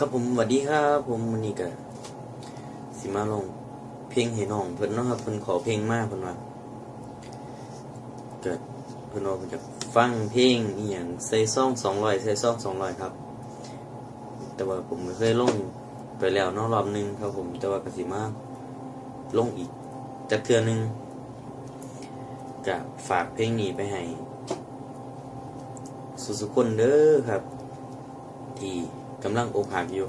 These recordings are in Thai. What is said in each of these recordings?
ครับผมสวัสดีครับผมวันนี้ก็สิมาลง เพลงให้น้องเพิ่นเนาะครับเพิ่นขอเพลงมากเพิ่นว่าเกิดเพิ่นว่าเพิ่นจะฟังเพลงอีหยังใส่ซอง200ใส่ซอง200ครับ แต่ว่าผมไม่เคยลงไปแล้วนอกรอบนึงครับผมแต่ว่ากสิมาลงอีกจักเทือหนึงก็ฝากเพลงนี้ไปให้สุๆคนเด้อครับ ที่ กำลังอกหักอยู่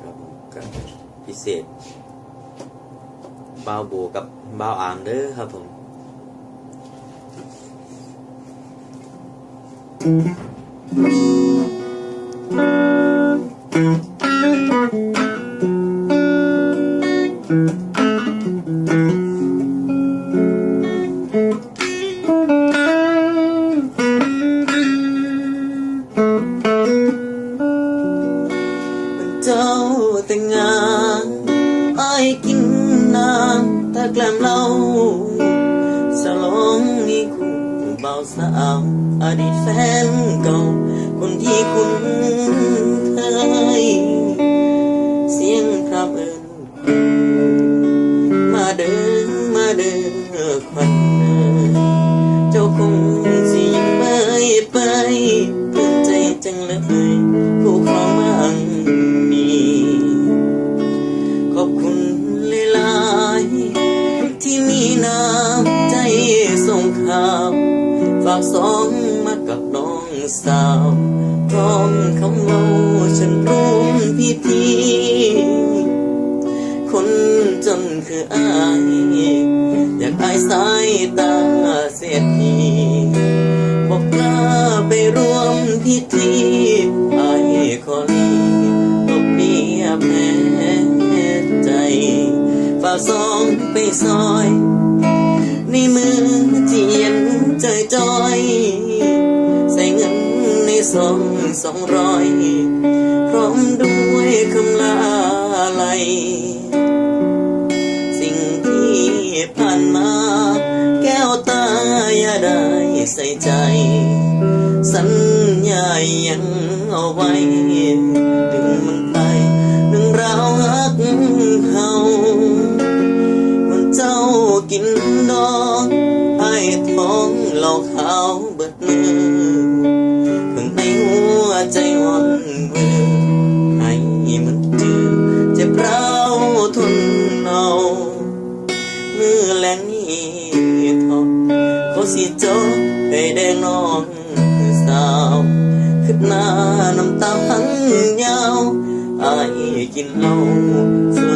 ครับกับพิเศษบ้าวโบกับบ้าวอามเด้อครับผม เจ้าแต่งงานไอ้ายกินน้ำตาแกล้มเล่าสลองมีคู่เบาสาวอดีตแฟนเก่า คนที่คุ้นเคยเสียงพระเอิญมาเดินมาเดินควันเดิน ส่งข่าวฝากสองมากับน้องสาวพร้อมคำเว่าฉันร่วมพิธีคนจนคืออายอยากอายสายตาเสียทีบอกกล้าไปร่วมพิธีอายขอลีตบเมียแพ้ใจ ฝากสองไปซอย ในมือ จจอย ใส่เงินในซองสองร้อย พร้อมด้วยคำลาไหลสิ่งที่ผ่านมา แก้วตาอย่าได้ใส่ใจ สัญญายังเอาไว้ องเหล่าขาเบิดมือเพิ่งในหัวใจอ่อนเบื่อให้มันจืดเจ็บร้าทนเอามือแลงนี้ทอเขาสิจให้แดงน้องสาวขึ้นหน้าน้ำตาพังยาวอายกินเหล้าสุ